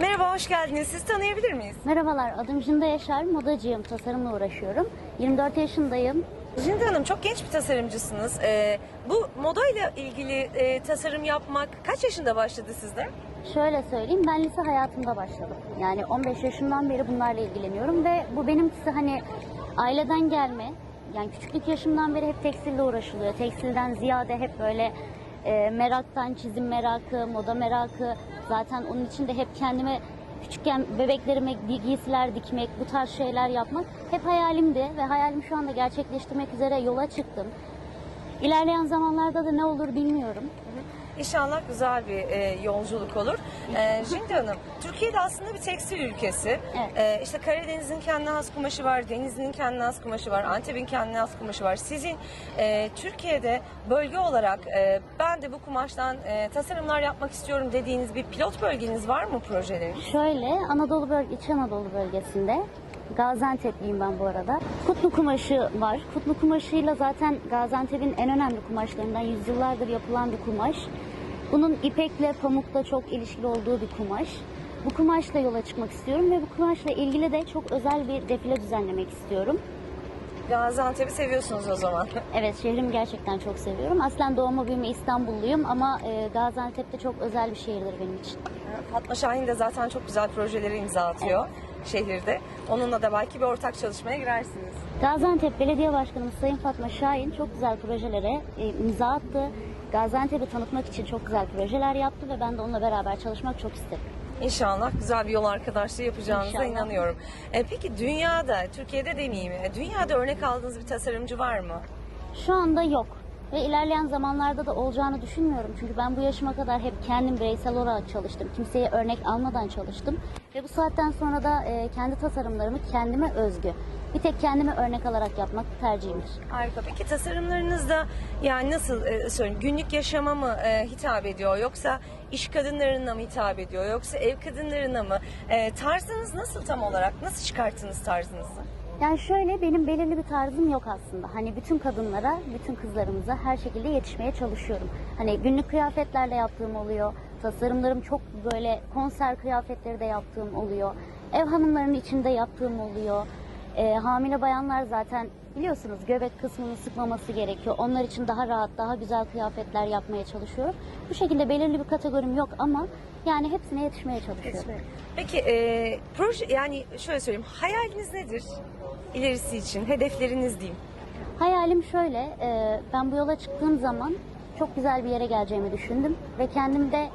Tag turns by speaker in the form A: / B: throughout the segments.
A: Merhaba, hoş geldiniz. Sizi tanıyabilir miyiz?
B: Merhabalar, adım Jinda Yaşar, modacıyım, tasarımla uğraşıyorum. 24 yaşındayım.
A: Jinde Hanım çok genç bir tasarımcısınız. Ee, bu modayla ilgili e, tasarım yapmak kaç yaşında başladı sizde?
B: Şöyle söyleyeyim, ben lise hayatımda başladım. Yani 15 yaşımdan beri bunlarla ilgileniyorum ve bu benimkisi hani aileden gelme. Yani küçüklük yaşımdan beri hep tekstille uğraşılıyor. Tekstilden ziyade hep böyle e, meraktan, çizim merakı, moda merakı. Zaten onun için de hep kendime küçükken bebeklerime gi- giysiler dikmek, bu tarz şeyler yapmak hep hayalimdi ve hayalimi şu anda gerçekleştirmek üzere yola çıktım. İlerleyen zamanlarda da ne olur bilmiyorum.
A: İnşallah güzel bir e, yolculuk olur. Ee, Jinde Hanım, Türkiye'de aslında bir tekstil ülkesi.
B: Evet.
A: Ee, işte Karadeniz'in kendine has kumaşı var, Denizli'nin kendine has kumaşı var, Antep'in kendine has kumaşı var. Sizin e, Türkiye'de bölge olarak e, ben de bu kumaştan e, tasarımlar yapmak istiyorum dediğiniz bir pilot bölgeniz var mı projelerin?
B: Şöyle Anadolu bölge, İç Anadolu bölgesinde Gaziantep'liyim ben bu arada. Kutlu kumaşı var. Kutlu kumaşıyla zaten Gaziantep'in en önemli kumaşlarından yüzyıllardır yapılan bir kumaş. Bunun ipekle pamukla çok ilişkili olduğu bir kumaş. Bu kumaşla yola çıkmak istiyorum ve bu kumaşla ilgili de çok özel bir defile düzenlemek istiyorum.
A: Gaziantep'i seviyorsunuz o zaman.
B: Evet şehrimi gerçekten çok seviyorum. Aslen doğma büyüme İstanbulluyum ama e, Gaziantep de çok özel bir şehirdir benim için.
A: Fatma Şahin de zaten çok güzel projeleri imza atıyor şehirde. Onunla da belki bir ortak çalışmaya girersiniz.
B: Gaziantep Belediye Başkanımız Sayın Fatma Şahin çok güzel projelere e, imza attı. Gaziantep'i tanıtmak için çok güzel projeler yaptı ve ben de onunla beraber çalışmak çok isterim.
A: İnşallah güzel bir yol arkadaşlığı yapacağınıza
B: İnşallah.
A: inanıyorum. E, peki dünyada, Türkiye'de demeyeyim, e, dünyada örnek aldığınız bir tasarımcı var mı?
B: Şu anda yok ve ilerleyen zamanlarda da olacağını düşünmüyorum. Çünkü ben bu yaşıma kadar hep kendim bireysel olarak çalıştım. Kimseye örnek almadan çalıştım. Ve bu saatten sonra da e, kendi tasarımlarımı kendime özgü. Bir tek kendime örnek alarak yapmak tercihimdir.
A: Harika. Peki tasarımlarınızda yani nasıl e, söyleyeyim günlük yaşama mı e, hitap ediyor yoksa iş kadınlarına mı hitap ediyor yoksa ev kadınlarına mı? E, tarzınız nasıl tam olarak? Nasıl çıkarttınız tarzınızı?
B: Yani şöyle benim belirli bir tarzım yok aslında. Hani bütün kadınlara, bütün kızlarımıza her şekilde yetişmeye çalışıyorum. Hani günlük kıyafetlerle yaptığım oluyor. Tasarımlarım çok böyle konser kıyafetleri de yaptığım oluyor. Ev hanımlarının içinde yaptığım oluyor. Ee, hamile bayanlar zaten biliyorsunuz göbek kısmını sıkmaması gerekiyor. Onlar için daha rahat, daha güzel kıyafetler yapmaya çalışıyorum. Bu şekilde belirli bir kategorim yok ama yani hepsine yetişmeye çalışıyorum.
A: Peki e, proje yani şöyle söyleyeyim hayaliniz nedir? İlerisi için hedefleriniz diyeyim.
B: Hayalim şöyle, e, ben bu yola çıktığım zaman çok güzel bir yere geleceğimi düşündüm ve kendimde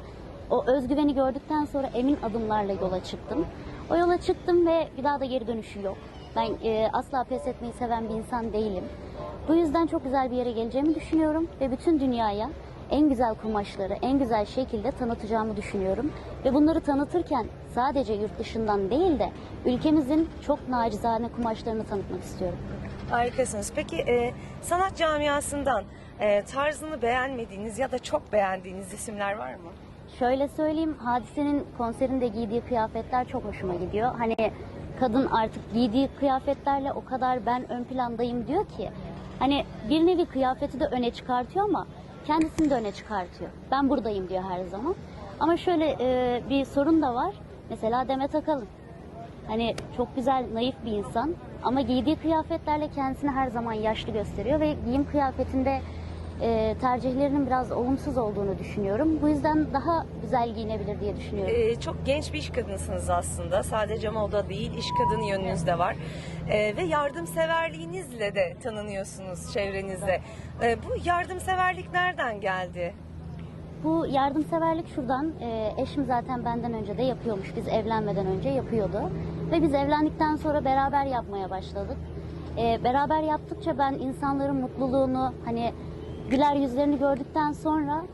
B: o özgüveni gördükten sonra emin adımlarla yola çıktım. O yola çıktım ve bir daha da geri dönüşü yok. Ben e, asla pes etmeyi seven bir insan değilim. Bu yüzden çok güzel bir yere geleceğimi düşünüyorum ve bütün dünyaya en güzel kumaşları en güzel şekilde tanıtacağımı düşünüyorum. Ve bunları tanıtırken sadece yurt dışından değil de ülkemizin çok nacizane kumaşlarını tanıtmak istiyorum.
A: Harikasınız. Peki e, sanat camiasından e, tarzını beğenmediğiniz ya da çok beğendiğiniz isimler var mı?
B: Şöyle söyleyeyim, Hadise'nin konserinde giydiği kıyafetler çok hoşuma gidiyor. Hani kadın artık giydiği kıyafetlerle o kadar ben ön plandayım diyor ki. Hani bir nevi kıyafeti de öne çıkartıyor ama kendisini de öne çıkartıyor. Ben buradayım diyor her zaman. Ama şöyle e, bir sorun da var. Mesela Demet Akalın. Hani çok güzel, naif bir insan ama giydiği kıyafetlerle kendisini her zaman yaşlı gösteriyor ve giyim kıyafetinde e, tercihlerinin biraz olumsuz olduğunu düşünüyorum. Bu yüzden daha güzel giyinebilir diye düşünüyorum.
A: E, çok genç bir iş kadınısınız aslında. Sadece moda değil, iş kadını yönünüz de var. E, ve yardımseverliğinizle de tanınıyorsunuz çevrenizde. E, bu yardımseverlik nereden geldi?
B: Bu yardımseverlik şuradan, e, eşim zaten benden önce de yapıyormuş. Biz evlenmeden önce yapıyordu. Ve biz evlendikten sonra beraber yapmaya başladık. E, beraber yaptıkça ben insanların mutluluğunu, hani güler yüzlerini gördükten sonra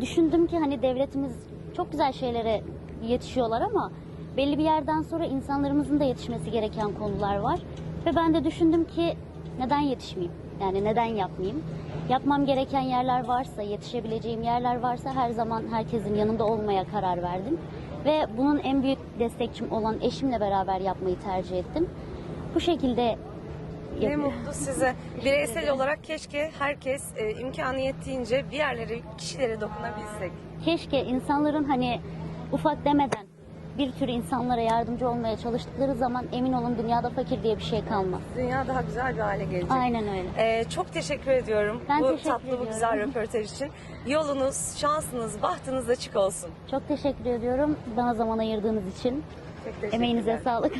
B: düşündüm ki hani devletimiz çok güzel şeylere yetişiyorlar ama belli bir yerden sonra insanlarımızın da yetişmesi gereken konular var. Ve ben de düşündüm ki neden yetişmeyeyim? Yani neden yapmayayım? Yapmam gereken yerler varsa, yetişebileceğim yerler varsa her zaman herkesin yanında olmaya karar verdim. Ve bunun en büyük destekçim olan eşimle beraber yapmayı tercih ettim. Bu şekilde
A: Ne mutlu size. Bireysel olarak keşke herkes e, imkanı yettiğince bir yerlere, kişilere dokunabilsek.
B: Keşke insanların hani ufak demeden bir tür insanlara yardımcı olmaya çalıştıkları zaman emin olun dünyada fakir diye bir şey kalmaz.
A: Dünya daha güzel bir hale gelecek.
B: Aynen öyle.
A: Ee, çok teşekkür ediyorum
B: Ben
A: bu
B: teşekkür
A: tatlı bu
B: ediyorum.
A: güzel röportaj için. Yolunuz, şansınız, bahtınız açık olsun.
B: Çok teşekkür ediyorum bana zaman ayırdığınız için.
A: Çok.
B: Emeğinize sağlık.